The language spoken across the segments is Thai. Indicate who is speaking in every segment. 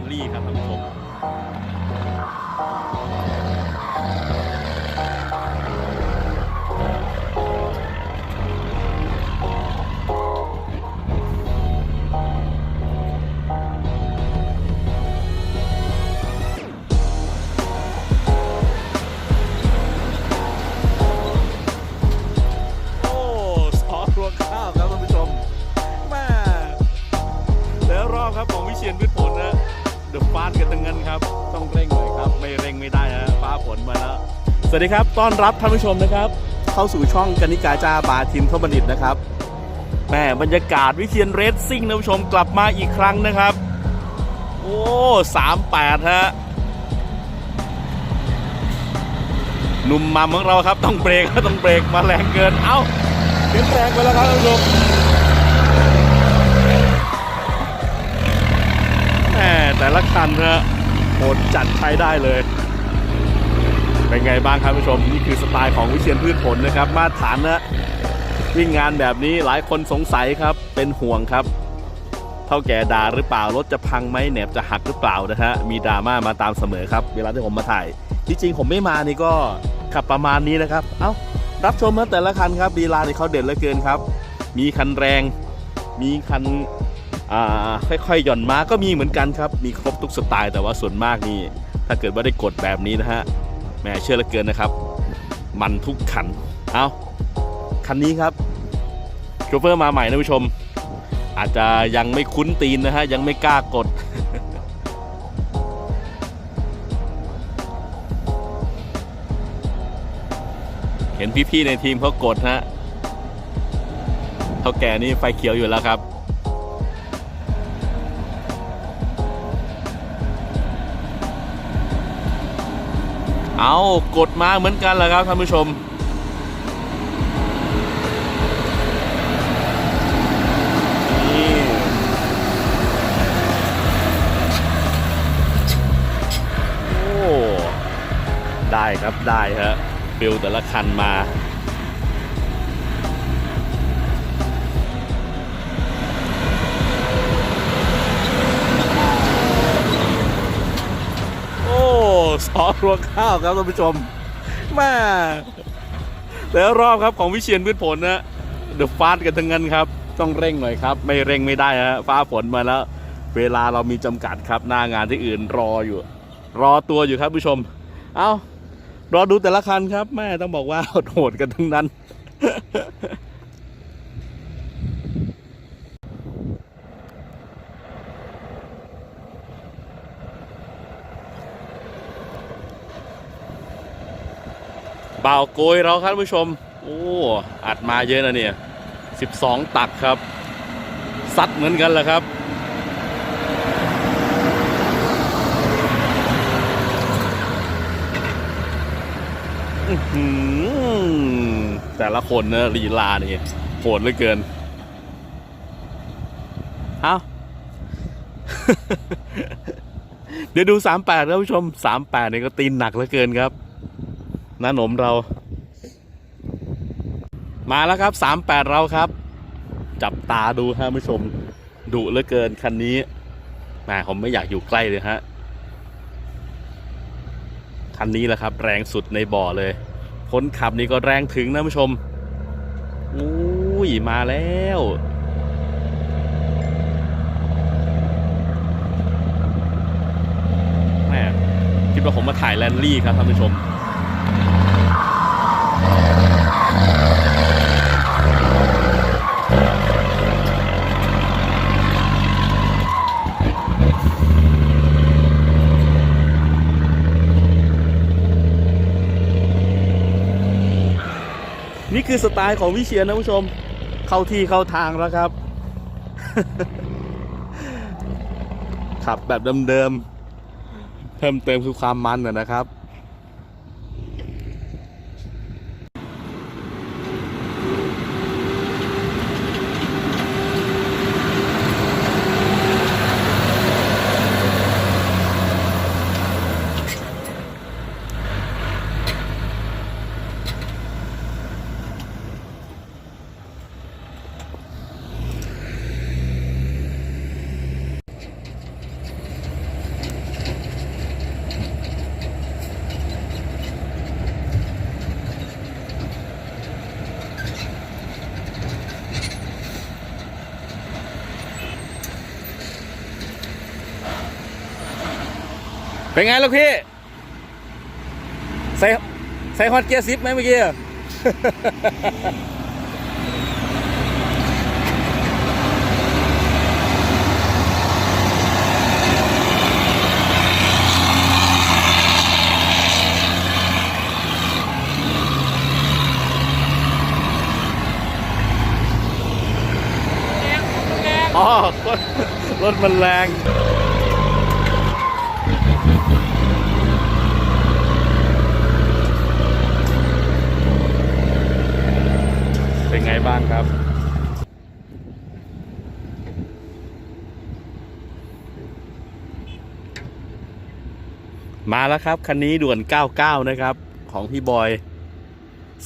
Speaker 1: นลี่ครับท่านผู้ชมโอ้สอรวงข้าวครับท่านผู้ชมแม่แล้วรอบครับของวิเชียนพืชผล เดอะฟาสกันตังเงินครับ ต้องเร่งหน่อยครับ ไม่เร่งไม่ได้ฮะฟ้าฝนมาแล้ว สวัสดีครับ ต้อนรับท่านผู้ชมนะครับ เข้าสู่ช่องกนิกาจาบาทินทบดิตนะครับแม่บรรยากาศวิเชียนเรสซิ่งท่านผู้ชมกลับมาอีกครั้งนะครับ โอ้สามแปดฮะหนุ่มมัมของเราครับ ต้องเบรกต้องเบรกมาแรงเกิน เอ้าขึ้นแรงไปแล้วครับท่านผู้ชม ละคันนะโหดจัดใช้ได้เลย เป็นไงบ้างครับผู้ชม นี่คือสไตล์ของวิเชียนพืชผลนะครับ มาตรฐานนะวิ่งงานแบบนี้หลายคนสงสัยครับ เป็นห่วงครับเท่าแก่ด่าหรือเปล่ารถจะพังไหมแหนบจะหักหรือเปล่านะฮะมีดราม่ามาตามเสมอครับ เวลาที่ผมมาถ่าย ที่จริงผมไม่มานี่ก็ขับประมาณนี้นะครับ เอ้ารับชมมาแต่ละคันครับดีลานี่เขาเด็ดเหลือเกินครับ มีคันแรง มีคัน ค่อยๆหย่อนมาก็มีเหมือนกันครับ มีครบทุกสไตล์แต่ว่าส่วนมากนี่ถ้าเกิดว่าได้กดแบบนี้นะฮะแหมเชื่อเหลือเกินนะครับ มันทุกคันเอาคันนี้ครับโชเฟอร์มาใหม่นะผู้ชม อาจจะยังไม่คุ้นตีนนะฮะยังไม่กล้ากดเห็นพี่ๆในทีมเขากดฮะเท่าแก่นี่ไฟเขียวอยู่แล้วครับ เอากดมาเหมือนกันแหละครับท่านผู้ชม นี่โอ้ ได้ครับได้ฮะฟิลแต่ละคันมา สอรวงข้าวครับท่านผู้ชมแม่แล้วรอบครับของวิเชียนพืชผลนะเดือะฟาสกันทั้งนั้นครับ ต้องเร่งหน่อยครับ ไม่เร่งไม่ได้ฮะฟ้าฝนมาแล้ว เวลาเรามีจำกัดครับหน้างานที่อื่นรออยู่ รอตัวอยู่ครับผู้ชม เอารอดูแต่ละคันครับแม่ต้องบอกว่าโหดกันทั้งนั้น บาวโกยเราครับผู้ชม โอ้อัดมาเยอะนะเนี่ย12ตักครับซัดเหมือนกันแหละครับอื้อหือแต่ละคนเนะลีลานี่โหดเหลือเกิน เอาเดี๋ยวดู 38 ครับผู้ชม 38เนี่ยก็ตีนหนักเหลือเกินครับ น้าหนมเรา มาแล้วครับ 38 เราครับ จับตาดูฮะผู้ชมดุเหลือเกินคันนี้แหมผมไม่อยากอยู่ใกล้เลยฮะคันนี้แหละครับ แรงสุดในบ่อเลยคนขับนี่ก็แรงถึงนะผู้ชมอุ้ยมาแล้วแหมคิดว่าผมมาถ่ายแลนลี่ครับท่านผู้ชม คือสไตล์ของวิเชียนนะผู้ชม เข้าที่เข้าทางแล้วครับ ขับแบบเดิมๆเพิ่มเติมคือความมันนะนะครับ เป็นไงลูกพี่ ใส่ใส่ฮอตเกียร์ซิปไหมเมื่อกี้อะอ๋อรถรถมันแรง เป็นไงบ้างครับ มาแล้วครับ คันนี้ด่วน 99 นะครับ ของพี่บอย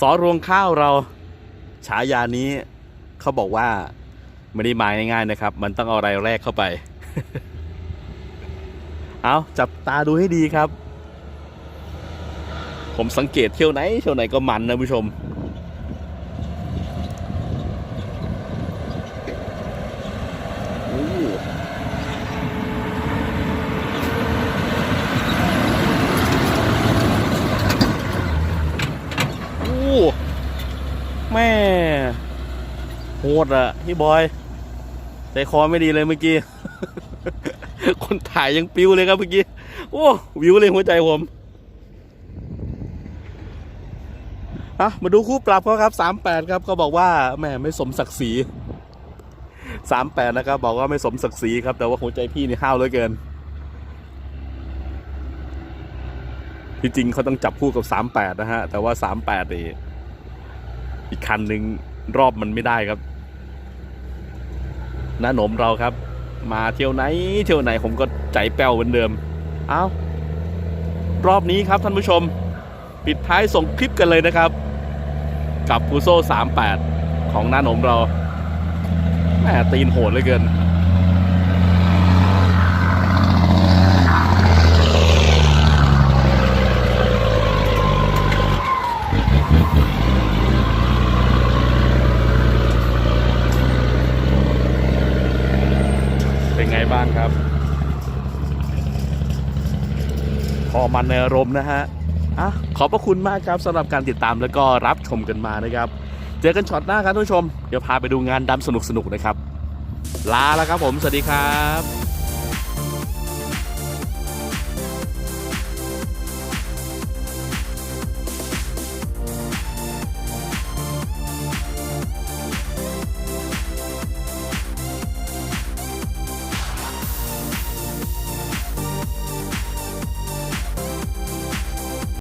Speaker 1: สอรวงข้าวเรา ฉายานี้เขาบอกว่าไม่ได้มาง่ายๆนะครับ มันต้องเอาอะไรแรกเข้าไป เอาจับตาดูให้ดีครับ ผมสังเกตเที่ยวไหนเที่ยวไหนก็มันนะผู้ชม โอ้โอ้แม่ โห ดอะพี่บอยใจคอไม่ดีเลยเมื่อกี้ คนถ่ายยังปิ้วเลยครับเมื่อกี้ โอ้วิวเลยหัวใจผมอะมาดูคู่ปรับเขาครับสามแปดครับเขาบอกว่าแหม่ไม่สมศักดิ์ศรีสามแปดนะครับ บอกว่าไม่สมศักดิ์ศรีครับ แต่ว่าหัวใจพี่นี่ห้าวเหลือเกินที่จริงเขาต้องจับคู่กับสามแปดนะฮะ แต่ว่าสามแปดนี่อีกคันหนึ่งรอบมันไม่ได้ครับ น้าหนมเราครับ มาเที่ยวไหนเที่ยวไหนผมก็ใจแป้วเหมือนเดิม เอารอบนี้ครับท่านผู้ชม ปิดท้ายส่งคลิปกันเลยนะครับ กับฟูโซ่38 ของน้าหนมเราแม่ตีนโหดเลยเกินไงบ้างครับ พอ มันในอารมณ์นะฮะอะขอบพระคุณมากครับสำหรับการติดตามแล้วก็รับชมกันมานะครับ เจอกันช็อตหน้าครับท่านผู้ชม เดี๋ยวพาไปดูงานดำสนุกๆนะครับ ลาแล้วครับผม สวัสดีครับ